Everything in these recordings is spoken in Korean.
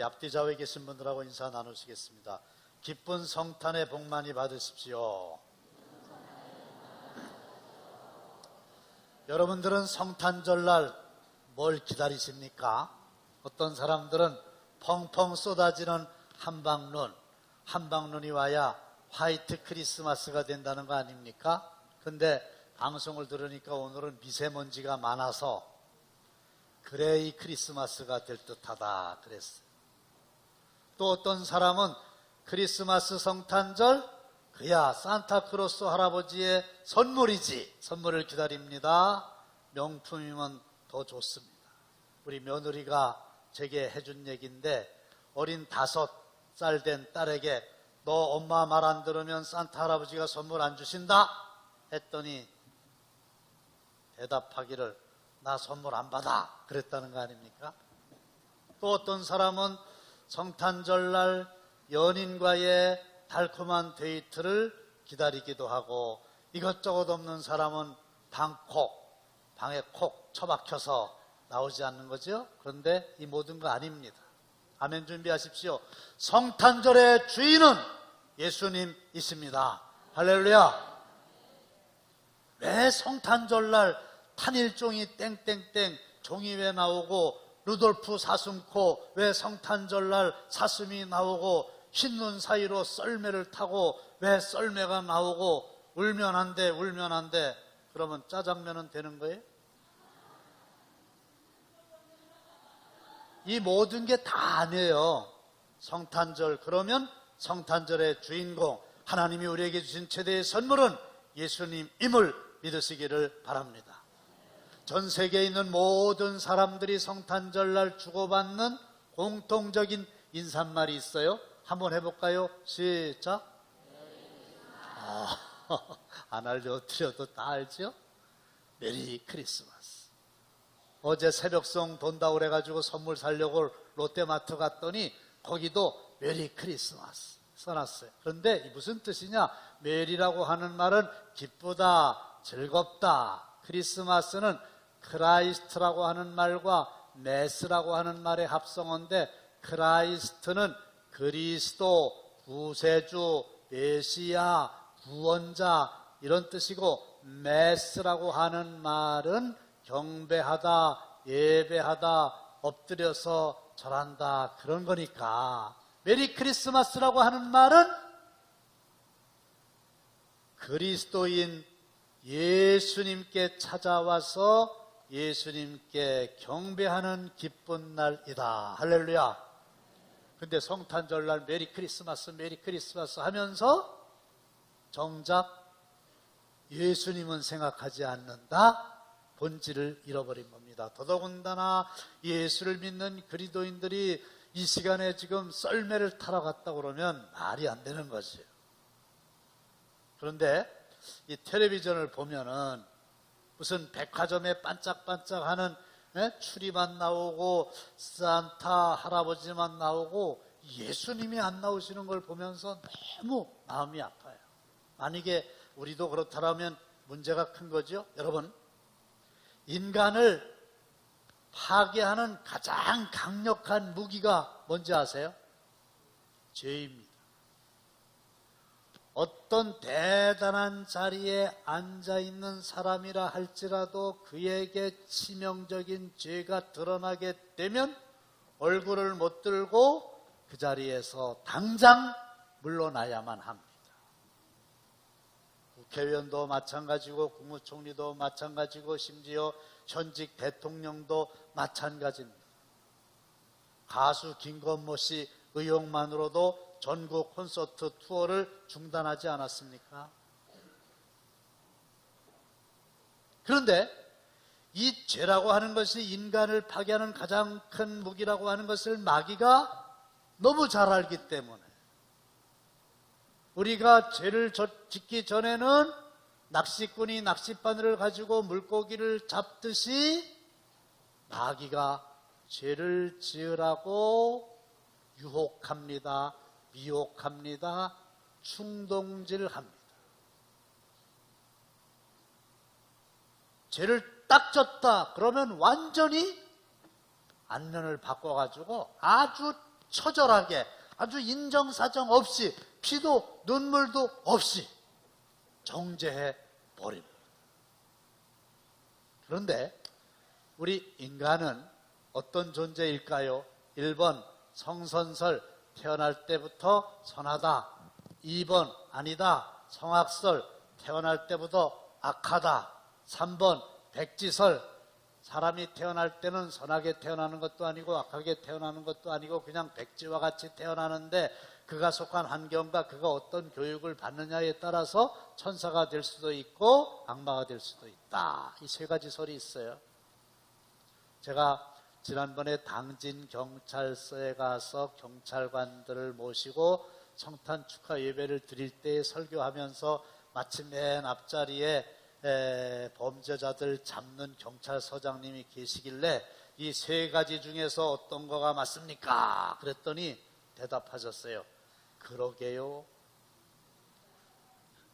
우리 앞뒤 좌우에 계신 분들하고 인사 나누시겠습니다. 기쁜 성탄의 복 많이 받으십시오. 여러분들은 성탄절날 뭘 기다리십니까? 어떤 사람들은 펑펑 쏟아지는 한방눈, 한방눈이 와야 화이트 크리스마스가 된다는 거 아닙니까? 근데 방송을 들으니까 오늘은 미세먼지가 많아서 그레이 크리스마스가 될 듯하다 그랬어요. 또 어떤 사람은 크리스마스 성탄절 그야 산타크로스 할아버지의 선물이지 선물을 기다립니다. 명품이면 더 좋습니다. 우리 며느리가 제게 해준 얘기인데 어린 다섯 살 된 딸에게 너 엄마 말 안 들으면 산타 할아버지가 선물 안 주신다 했더니 대답하기를 나 선물 안 받아 그랬다는 거 아닙니까? 또 어떤 사람은 성탄절날 연인과의 달콤한 데이트를 기다리기도 하고 이것저것 없는 사람은 방콕 방에 콕 처박혀서 나오지 않는 거죠. 그런데 이 모든 거 아닙니다. 아멘 준비하십시오. 성탄절의 주인은 예수님이십니다. 할렐루야. 왜 성탄절날 탄일종이 땡땡땡 종이 왜 나오고 루돌프 사슴코 왜 성탄절날 사슴이 나오고 흰눈 사이로 썰매를 타고 왜 썰매가 나오고 울면 안 돼, 울면 안 돼. 그러면 짜장면은 되는 거예요? 이 모든 게 다 아니에요. 성탄절 그러면 성탄절의 주인공 하나님이 우리에게 주신 최대의 선물은 예수님임을 믿으시기를 바랍니다. 전 세계에 있는 모든 사람들이 성탄절 날 주고받는 공통적인 인사말이 있어요. 한번 해볼까요? 시작. 아, 안 알려드려도 다 알죠? 메리 크리스마스. 어제 새벽송 돈다 그래가지고 선물 사려고 롯데마트 갔더니 거기도 메리 크리스마스 써놨어요. 그런데 이 무슨 뜻이냐? 메리라고 하는 말은 기쁘다, 즐겁다. 크리스마스는 크라이스트라고 하는 말과 메스라고 하는 말의 합성어인데 크라이스트는 그리스도, 구세주, 메시아, 구원자 이런 뜻이고 메스라고 하는 말은 경배하다, 예배하다, 엎드려서 절한다 그런 거니까 메리 크리스마스라고 하는 말은 그리스도인 예수님께 찾아와서 예수님께 경배하는 기쁜 날이다. 할렐루야. 근데 성탄절날 메리 크리스마스, 메리 크리스마스 하면서 정작 예수님은 생각하지 않는다. 본질을 잃어버린 겁니다. 더더군다나 예수를 믿는 그리도인들이 이 시간에 지금 썰매를 타러 갔다 그러면 말이 안 되는 것이에요. 그런데 이 텔레비전을 보면은 무슨 백화점에 반짝반짝하는 예? 추리만 나오고 산타 할아버지만 나오고 예수님이 안 나오시는 걸 보면서 너무 마음이 아파요. 만약에 우리도 그렇다면 문제가 큰 거죠. 여러분, 인간을 파괴하는 가장 강력한 무기가 뭔지 아세요? 죄입니다. 어떤 대단한 자리에 앉아 있는 사람이라 할지라도 그에게 치명적인 죄가 드러나게 되면 얼굴을 못 들고 그 자리에서 당장 물러나야만 합니다. 국회의원도 마찬가지고 국무총리도 마찬가지고 심지어 현직 대통령도 마찬가지입니다. 가수 김건모 씨 의혹만으로도 전국 콘서트 투어를 중단하지 않았습니까? 그런데 이 죄라고 하는 것이 인간을 파괴하는 가장 큰 무기라고 하는 것을 마귀가 너무 잘 알기 때문에 우리가 죄를 짓기 전에는 낚시꾼이 낚싯바늘을 가지고 물고기를 잡듯이 마귀가 죄를 지으라고 유혹합니다. 미혹합니다. 충동질합니다. 죄를 딱 졌다 그러면 완전히 안면을 바꿔가지고 아주 처절하게 아주 인정사정 없이 피도 눈물도 없이 정죄해 버립니다. 그런데 우리 인간은 어떤 존재일까요? 1번 성선설 태어날 때부터 선하다. 2번 아니다. 성악설 태어날 때부터 악하다. 3번 백지설 사람이 태어날 때는 선하게 태어나는 것도 아니고 악하게 태어나는 것도 아니고 그냥 백지와 같이 태어나는데 그가 속한 환경과 그가 어떤 교육을 받느냐에 따라서 천사가 될 수도 있고 악마가 될 수도 있다. 이 세 가지 설이 있어요. 제가 지난번에 당진 경찰서에 가서 경찰관들을 모시고 성탄 축하 예배를 드릴 때 설교하면서 마침 맨 앞자리에 에, 범죄자들 잡는 경찰서장님이 계시길래 이 세 가지 중에서 어떤 거가 맞습니까? 그랬더니 대답하셨어요. 그러게요.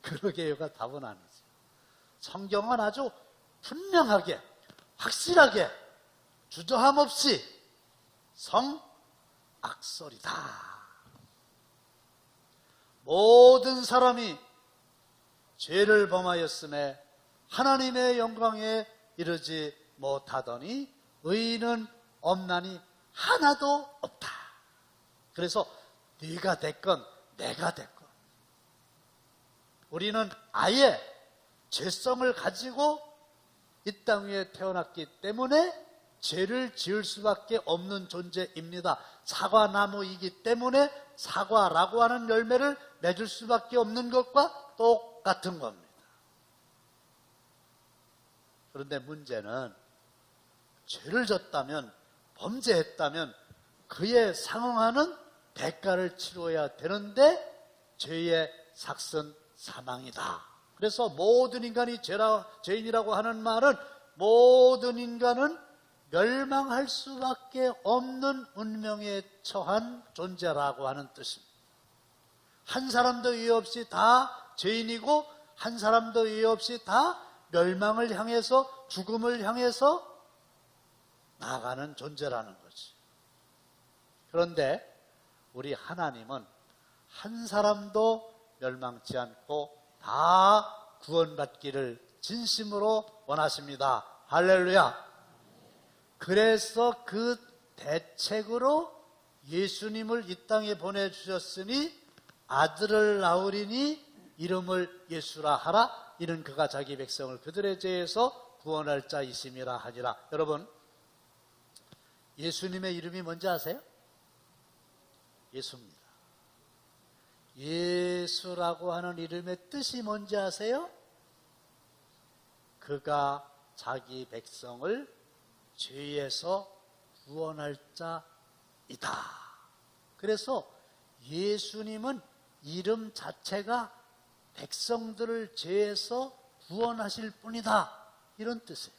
그러게요가 답은 아니죠. 성경은 아주 분명하게, 확실하게, 주저함 없이 성악설이다. 모든 사람이 죄를 범하였음에 하나님의 영광에 이르지 못하더니 의인은 없나니 하나도 없다. 그래서 네가 됐건 내가 됐건 우리는 아예 죄성을 가지고 이 땅 위에 태어났기 때문에 죄를 지을 수밖에 없는 존재입니다. 사과나무이기 때문에 사과라고 하는 열매를 맺을 수밖에 없는 것과 똑같은 겁니다. 그런데 문제는 죄를 졌다면 범죄했다면 그에 상응하는 대가를 치러야 되는데 죄의 삭선 사망이다. 그래서 모든 인간이 죄라, 죄인이라고 하는 말은 모든 인간은 멸망할 수밖에 없는 운명에 처한 존재라고 하는 뜻입니다. 한 사람도 이유 없이 다 죄인이고 한 사람도 이유 없이 다 멸망을 향해서 죽음을 향해서 나가는 존재라는 거지. 그런데 우리 하나님은 한 사람도 멸망치 않고 다 구원받기를 진심으로 원하십니다. 할렐루야. 그래서 그 대책으로 예수님을 이 땅에 보내주셨으니 아들을 낳으리니 이름을 예수라 하라. 이는 그가 자기 백성을 그들의 죄에서 구원할 자이심이라 하니라. 여러분, 예수님의 이름이 뭔지 아세요? 예수입니다. 예수라고 하는 이름의 뜻이 뭔지 아세요? 그가 자기 백성을 죄에서 구원할 자이다. 그래서 예수님은 이름 자체가 백성들을 죄에서 구원하실 뿐이다. 이런 뜻이에요.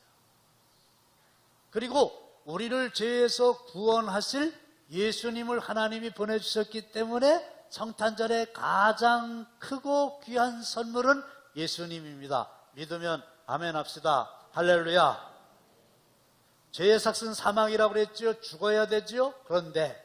그리고 우리를 죄에서 구원하실 예수님을 하나님이 보내주셨기 때문에 성탄절의 가장 크고 귀한 선물은 예수님입니다. 믿으면 아멘 합시다. 할렐루야. 죄의 삭은 사망이라고 그랬지요. 죽어야 되지요. 그런데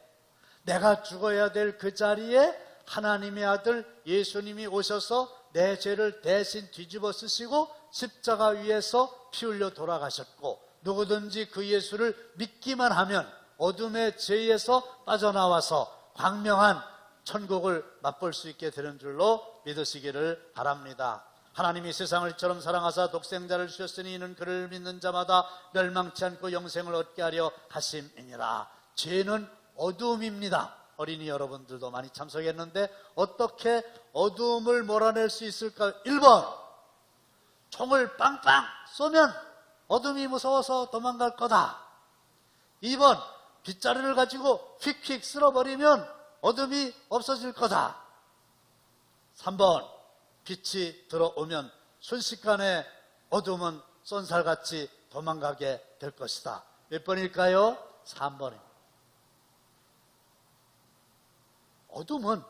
내가 죽어야 될 그 자리에 하나님의 아들 예수님이 오셔서 내 죄를 대신 뒤집어 쓰시고 십자가 위에서 피 흘려 돌아가셨고 누구든지 그 예수를 믿기만 하면 어둠의 죄에서 빠져나와서 광명한 천국을 맛볼 수 있게 되는 줄로 믿으시기를 바랍니다. 하나님이 세상을 처럼 사랑하사 독생자를 주셨으니 이는 그를 믿는 자마다 멸망치 않고 영생을 얻게 하려 하심이니라. 죄는 어둠입니다. 어린이 여러분들도 많이 참석했는데 어떻게 어둠을 몰아낼 수 있을까? 1번 총을 빵빵 쏘면 어둠이 무서워서 도망갈 거다. 2번 빗자루를 가지고 휙휙 쓸어버리면 어둠이 없어질 거다. 3번 빛이 들어오면 순식간에 어둠은 쏜살같이 도망가게 될 것이다. 몇 번일까요? 3번입니다. 어둠은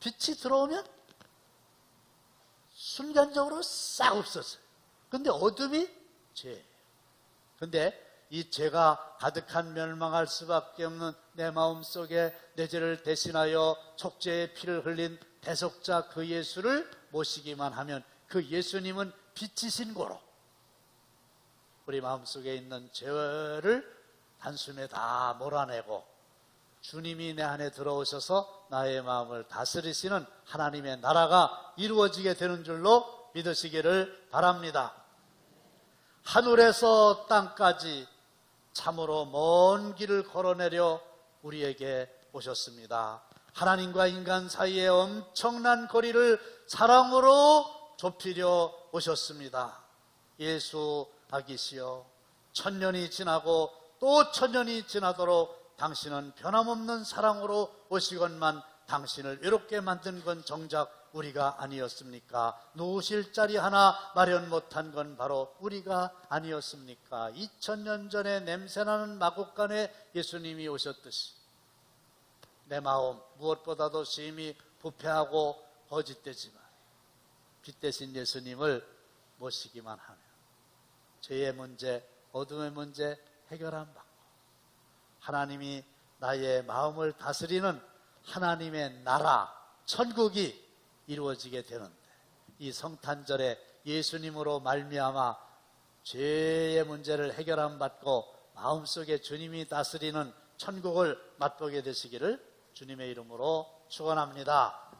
빛이 들어오면 순간적으로 싹 없었어요. 근데 어둠이 죄. 근데 이 죄가 가득한 멸망할 수밖에 없는 내 마음 속에 내 죄를 대신하여 촉죄의 피를 흘린 대속자 그 예수를 모시기만 하면 그 예수님은 빛이신 고로 우리 마음속에 있는 죄를 단숨에 다 몰아내고 주님이 내 안에 들어오셔서 나의 마음을 다스리시는 하나님의 나라가 이루어지게 되는 줄로 믿으시기를 바랍니다. 하늘에서 땅까지 참으로 먼 길을 걸어내려 우리에게 오셨습니다. 하나님과 인간 사이의 엄청난 거리를 사랑으로 좁히려 오셨습니다. 예수 아기시여 천년이 지나고 또 천년이 지나도록 당신은 변함없는 사랑으로 오시건만 당신을 외롭게 만든 건 정작 우리가 아니었습니까? 누우실 자리 하나 마련 못한 건 바로 우리가 아니었습니까? 2000년 전에 냄새나는 마곡간에 예수님이 오셨듯이 내 마음 무엇보다도 심히 부패하고 거짓되지만 빛 대신 예수님을 모시기만 하면 죄의 문제, 어둠의 문제 해결한 받고 하나님이 나의 마음을 다스리는 하나님의 나라, 천국이 이루어지게 되는데 이 성탄절에 예수님으로 말미암아 죄의 문제를 해결함 받고 마음속에 주님이 다스리는 천국을 맛보게 되시기를 주님의 이름으로 축원합니다.